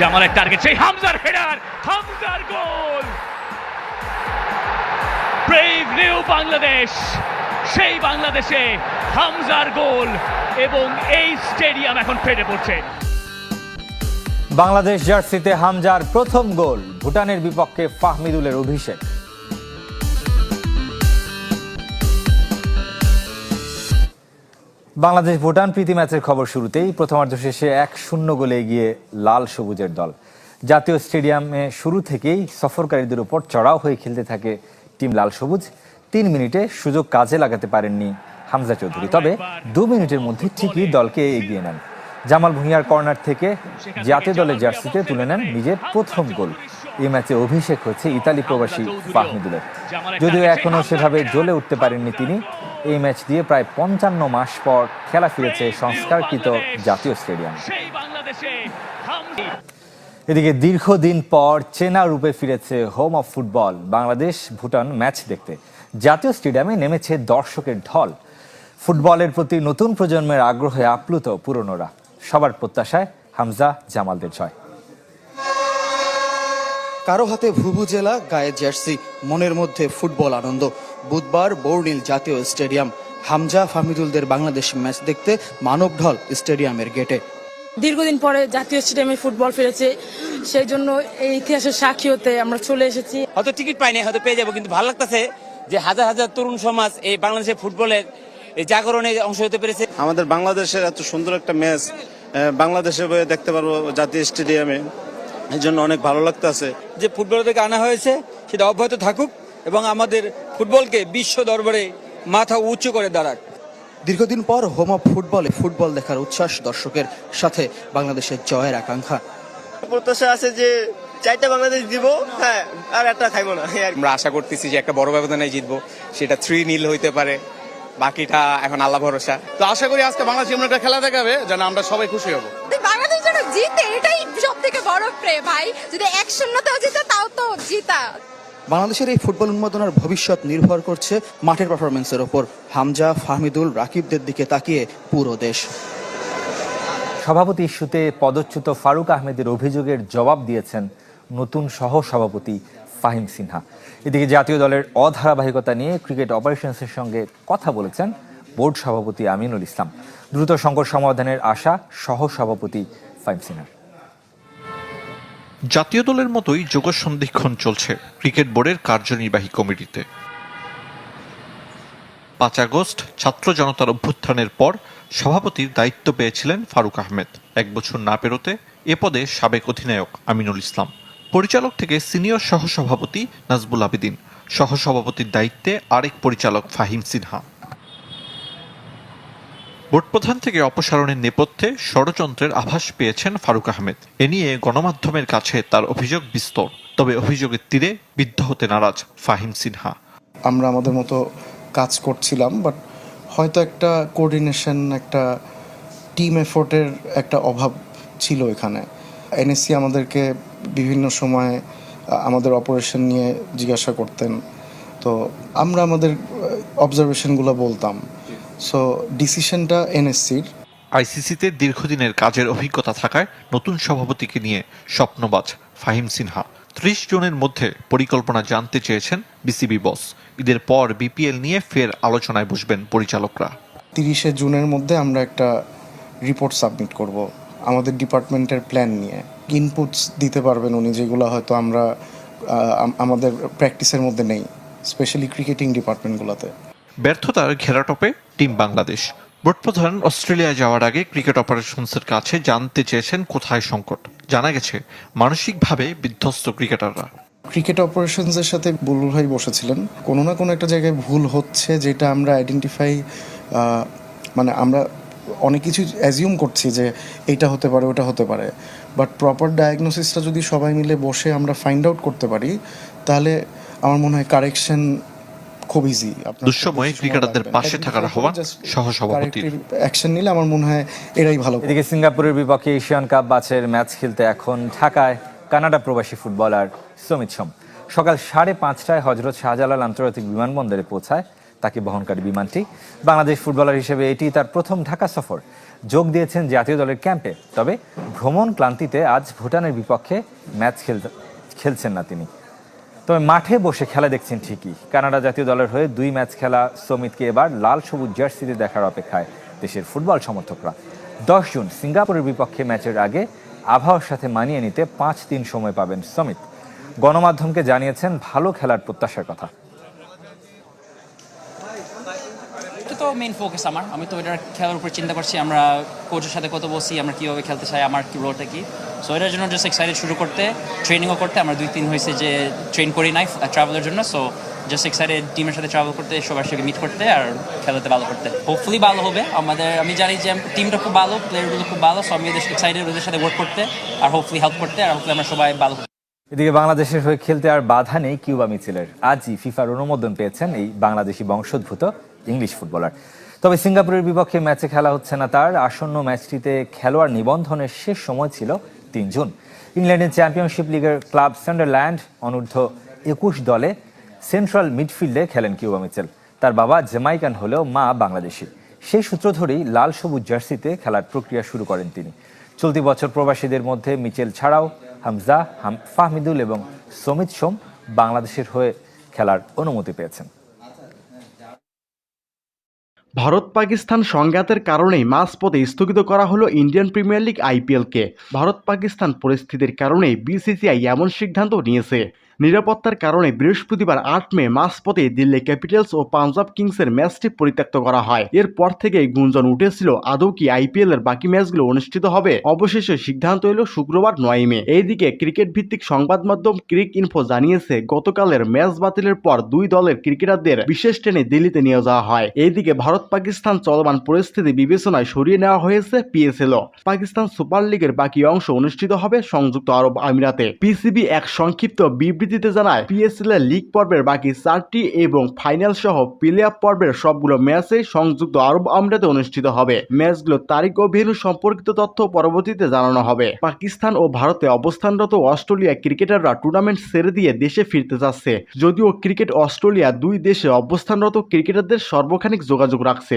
জামালের টার্গেট সেই হামজার হেডার হামজার গোল। ব্রেভ নিউ বাংলাদেশ, সেই বাংলাদেশে হামজার গোল এবং এই স্টেডিয়াম এখন ফেটে পড়ছে। বাংলাদেশ জার্সিতে হামজার প্রথম গোল, ভুটানের বিপক্ষে ফাহমিদুলের অভিষেক। বাংলাদেশ ভুটান প্রীতি ম্যাচের খবর শুরুতেই প্রথমার্ধ শেষে এক শূন্য গোলে এগিয়ে লাল সবুজের দল। জাতীয় স্টেডিয়ামে শুরু থেকেই সফরকারীদের উপর চড়াও হয়ে খেলতে থাকে টিম লাল সবুজ। তিন মিনিটে সুযোগ কাজে লাগাতে পারেননি হামজা চৌধুরী। তবে দু মিনিটের মধ্যে ঠিকই দলকে এগিয়ে নেন। জামাল ভুঁইয়ার কর্নার থেকে জাতীয় দলের জার্সিতে তুলে নেন নিজের প্রথম গোল। এই ম্যাচে অভিষেক হচ্ছে ইতালি প্রবাসী ফাহমিদুলের। যদিও এখনও সেভাবে জ্বলে উঠতে পারেননি তিনি এই ম্যাচ দিয়ে প্রায় পঞ্চান্ন মাস পর খেলা ফিরেছে সংস্কারকৃত জাতীয় স্টেডিয়াম। এদিকে দীর্ঘদিন পর চেনা রূপে ফিরেছে home of football Bangladesh Bhutan match দেখতে। জাতীয় স্টেডিয়ামে নেমেছে দর্শকের ঢল। ফুটবলের প্রতি নতুন প্রজন্মের আগ্রহে আপ্লুত পুরনোরা। সবার প্রত্যাশায় হামজা জামালদের জয়। কারও হাতে ভুভুজেলা গায়ে জার্সি মনের মধ্যে ফুটবল আনন্দ। বুধবার বর্ণিল জাতীয় স্টেডিয়াম হামজা ফাহমিদুলদের বাংলাদেশ ম্যাচ দেখতে মানব ঢল স্টেডিয়ামের গেটে। দীর্ঘদিন পরে জাতীয় স্টেডিয়ামে ফুটবল ফিরেছে সেই জন্য এই ইতিহাসের সাক্ষী হতে আমরা চলে এসেছি। হয়তো টিকিট পাইনি হয়তো পেয়ে যাব কিন্তু ভালো লাগতেছে যে হাজার হাজার তরুণ সমাজ এই বাংলাদেশের ফুটবলের এই জাগরণে অংশ হতে পেরেছে। আমাদের বাংলাদেশের এত সুন্দর একটা ম্যাচ বাংলাদেশে বয়ে দেখতে পারব জাতীয় স্টেডিয়ামে। এই জন্য অনেক ভালো লাগতেছে। যে ফুটবলারদেরকে আনা হয়েছে সেটা অব্যাহত থাকুক এবং আমাদের ফুটবলকে বিশ্ব দরবারে মাথা উঁচু করে দাঁড়াক। দীর্ঘদিন পর হোম অফ ফুটবলে ফুটবল দেখার উচ্ছ্বাস দর্শকের সাথে বাংলাদেশের জয়ের আকাঙ্ক্ষা। প্রত্যাশা আছে যে চারটা বাংলাদেশ দিব হ্যাঁ আর একটা খাইবো না। আমরা আশা করতেছি যে একটা বড় ব্যবধানে জিতবো সেটা থ্রি নীল হইতে পারে বাকিটা এখন আল্লাহ ভরসা। তো আশা করি আজকে বাংলাদেশ এমন একটা খেলা দেখাবে যেন আমরা সবাই খুশি হব। বাংলাদেশ যেন জিতে এটাই সব থেকে বড় প্রে ভাই যদি এক শূন্যতেও জিতে তাও তো জিতা। বাংলাদেশের এই ফুটবল উন্মাদনার ভবিষ্যৎ নির্ভর করছে মাঠের পারফরমেন্সের ওপর। হামজা, ফাহমিদুল, রাকিবদের দিকে তাকিয়ে পুরো দেশ। সভাপতি ইস্যুতে পদচ্যুত ফারুক আহমেদের অভিযোগের জবাব দিয়েছেন নতুন সহ সভাপতি ফাহিম সিনহা। এদিকে জাতীয় দলের অধারাবাহিকতা নিয়ে ক্রিকেট অপারেশনসের সঙ্গে কথা বলেছেন বোর্ড সভাপতি আমিনুল ইসলাম। দ্রুত সংকট সমাধানের আশা সহ সভাপতি ফাহিম সিনহার। জাতীয় দলের মতোই যোগ যোগসন্ধিক্ষণ চলছে ক্রিকেট বোর্ডের কার্যনির্বাহী কমিটিতে। পাঁচ আগস্ট ছাত্র জনতার অভ্যুত্থানের পর সভাপতির দায়িত্ব পেয়েছিলেন ফারুক আহমেদ। এক বছর না পেরোতে এ পদে সাবেক অধিনায়ক আমিনুল ইসলাম। পরিচালক থেকে সিনিয়র সহসভাপতি নাজবুল আবেদিন। সহসভাপতির দায়িত্বে আরেক পরিচালক ফাহিম সিনহা। বোর্ড প্রধান থেকে অপসারণের নেপথ্যে ষড়যন্ত্রের আভাস পেয়েছেন ফারুক আহমেদ। এ নিয়ে গণমাধ্যমের কাছে তার অভিযোগ বিস্তর। তবে অভিযোগের তীরে বিদ্ধ হতে নারাজ ফাহিম সিনহা। আমরা আমাদের মতো কাজ করছিলাম বাট হয়তো একটা কোঅর্ডিনেশন একটা টিম এফোর্টের একটা অভাব ছিল এখানে। এনএসসি আমাদেরকে বিভিন্ন সময় আমাদের অপারেশন নিয়ে জিজ্ঞাসা করতেন। তো আমরা আমাদের অবজারভেশনগুলো বলতাম। সো ডিসিশনটা এনএসসির আইসিসিতে দীর্ঘদিনের কাজের অভিজ্ঞতা থাকায় নতুন সভাপতিকে নিয়ে স্বপ্নবাজ ফাহিম সিনহা। ত্রিশ জনের মধ্যে পরিকল্পনা জানতে চেয়েছেন বিসিবি বস। ঈদের পর বিপিএল নিয়ে ফের আলোচনায় বসবেন পরিচালকরা। তিরিশে জুনের মধ্যে আমরা একটা রিপোর্ট সাবমিট করব আমাদের ডিপার্টমেন্টের প্ল্যান নিয়ে। ইনপুটস দিতে পারবেন উনি যেগুলো হয়তো আমরা আমাদের প্র্যাকটিসের মধ্যে নেই স্পেশালি ক্রিকেটিং ডিপার্টমেন্টগুলোতে ব্যর্থতার ঘেরাটপে টিম বাংলাদেশ। বোর্ড প্রধান অস্ট্রেলিয়া যাওয়ার আগে ক্রিকেট অপারেশনসের কাছে জানতে চেয়েছেন কোথায় সংকট। জানা গেছে, মানসিকভাবে বিধ্বস্ত ক্রিকেটাররা। ক্রিকেট অপারেশনসের সাথে বুলবুল ভাই বসেছিলেন। কোনো না কোনো একটা জায়গায় ভুল হচ্ছে যেটা আমরা আইডেন্টিফাই মানে আমরা অনেক কিছু অ্যাজিউম করছি যে এটা হতে পারে, ওটা হতে পারে। বাট প্রপার ডায়াগনোসিসটা যদি সবাই মিলে বসে আমরা ফাইন্ড আউট করতে পারি, তাহলে আমার মনে হয় কারেকশন খুব ইজি দুঃসময়ে ক্রিকেটারদের পাশে থাকার আহ্বান সহসভাপতির। অ্যাকশন নিলে আমার মনে হয় এরাই ভালো এদিকে সিঙ্গাপুরের বিপক্ষে এশিয়ান কাপ বাছের ম্যাচ খেলতে এখন ঢাকায় কানাডা প্রবাসী ফুটবলার সমিত সোম। সকাল সাড়ে পাঁচটায় হজরত শাহজালাল আন্তর্জাতিক বিমানবন্দরে পৌঁছায় তাকে বহনকারী বিমানটি। বাংলাদেশ ফুটবলার হিসেবে এটি তার প্রথম ঢাকা সফর। যোগ দিয়েছেন জাতীয় দলের ক্যাম্পে। তবে ভ্রমণ ক্লান্তিতে আজ ভুটানের বিপক্ষে ম্যাচ খেলতে খেলছেন না তিনি। তবে মাঠে বসে খেলা দেখছেন ঠিকই। কানাডা জাতীয় দলের হয়ে দুই ম্যাচ খেলা সমিতকে এবার লাল সবুজ জার্সিতে দেখার অপেক্ষায় দেশের ফুটবল সমর্থকরা। দশ জুন সিঙ্গাপুরের বিপক্ষে ম্যাচের আগে আবহাওয়ার সাথে মানিয়ে নিতে পাঁচ দিন সময় পাবেন সমিত। গণমাধ্যমকে জানিয়েছেন, ভালো খেলার প্রত্যাশার কথা। এটা তো মেইন ফোকাস আমার। আমি তো এটার খেলার উপর চিন্তা করছি, আমরা কোচের সাথে কত বসি, আমরা কীভাবে খেলতে চাই, আমার কি রোলটা কি? সো এটার জন্য জাস্ট এক্সাইটেড শুরু করতে ট্রেনিংও করতে। আমরা দুই তিন হয়েছে যে ট্রেন করি নাই ট্রাভেলের জন্য। সো জাস্ট এক্সাইটেড টিমের সাথে ট্রাভেল করতে, সবার সাথে মিট করতে আর খেলাতে ভালো করতে। হোপফুলি ভালো হবে। আমাদের, আমি জানি যে টিমটা খুব ভালো প্লেয়ারগুলো খুব ভালো। সো আমি ওদের এক্সাইটেড ওদের সাথে ওয়ার্ক করতে আর হোপফুলি হেল্প করতে আর হোপফুলি আমরা সবাই ভালো এদিকে বাংলাদেশের হয়ে খেলতে আর বাধা নেই কিউবা মিছিলের। আজই ফিফার অনুমোদন পেয়েছেন এই বাংলাদেশি বংশোদ্ভূত ইংলিশ ফুটবলার। তবে সিঙ্গাপুরের বিপক্ষে ম্যাচে খেলা হচ্ছে না তার। আসন্ন ম্যাচটিতে খেলোয়াড় নিবন্ধনের শেষ সময় ছিল তিন জুন। ইংল্যান্ডের চ্যাম্পিয়নশিপ লিগের ক্লাব সান্ডারল্যান্ড অনূর্ধ্ব একুশ দলে সেন্ট্রাল মিডফিল্ডে খেলেন কিউবা মিচেল তার বাবা জামাইকান হলেও মা বাংলাদেশি। সেই সূত্র ধরেই লাল সবুজ জার্সিতে খেলার প্রক্রিয়া শুরু করেন তিনি। চলতি বছর প্রবাসীদের মধ্যে মিচেল ছাড়াও হামজা, হাম, ফাহমিদুল এবং সমিত সোম বাংলাদেশের হয়ে খেলার অনুমতি পেয়েছেন। ভারত পাকিস্তান সংঘাতের কারণেই মাঝপথে স্থগিত করা হলো ইন্ডিয়ান প্রিমিয়ার লিগ আইপিএলকে। ভারত পাকিস্তান পরিস্থিতির কারণেই বিসিসিআই এমন সিদ্ধান্ত নিয়েছে। নিরাপত্তার কারণে বৃহস্পতিবার আট মে মাঝপথে দিল্লি ক্যাপিটালস ও পাঞ্জাব কিংসের ম্যাচটি পরিত্যক্ত করা হয়। এরপর থেকে গুঞ্জন উঠেছিল, আদৌ কি আইপিএল এর বাকি ম্যাচগুলো অনুষ্ঠিত হবে? অবশেষে সিদ্ধান্ত এলো শুক্রবার নয় মে। এইদিকে ক্রিকেট ভিত্তিক সংবাদ মাধ্যম ক্রিক ইনফো জানিয়েছে, গতকালের ম্যাচ বাতিলের পর দুই দলের ক্রিকেটারদের বিশেষ ট্রেনে দিল্লিতে নিয়ে যাওয়া হয়। এইদিকে ভারত পাকিস্তান চলমান পরিস্থিতি বিবেচনায় সরিয়ে নেওয়া হয়েছে পিএসএল পাকিস্তান সুপার লিগের বাকি অংশ অনুষ্ঠিত হবে সংযুক্ত আরব আমিরাতে। পিসিবি এক সংক্ষিপ্ত বিবৃতিতে জানায়, পিএসএল এর লিগ পর্বের বাকি চারটি এবং ফাইনাল সহ প্লে অফ পর্বের সবগুলো ম্যাচে সংযুক্ত আরব আমিরাতে অনুষ্ঠিত হবে। ম্যাচগুলোর তারিখ ও ভেন্যু সম্পর্কিত তথ্য পরবর্তীতে জানানো হবে। পাকিস্তান ও ভারতে অবস্থানরত অস্ট্রেলিয়া ক্রিকেটাররা টুর্নামেন্ট ছেড়ে দিয়ে দেশে ফিরতে যাচ্ছে। যদিও ক্রিকেট অস্ট্রেলিয়া দুই দেশে অবস্থানরত ক্রিকেটারদের সর্বখানিক যোগাযোগ রাখছে।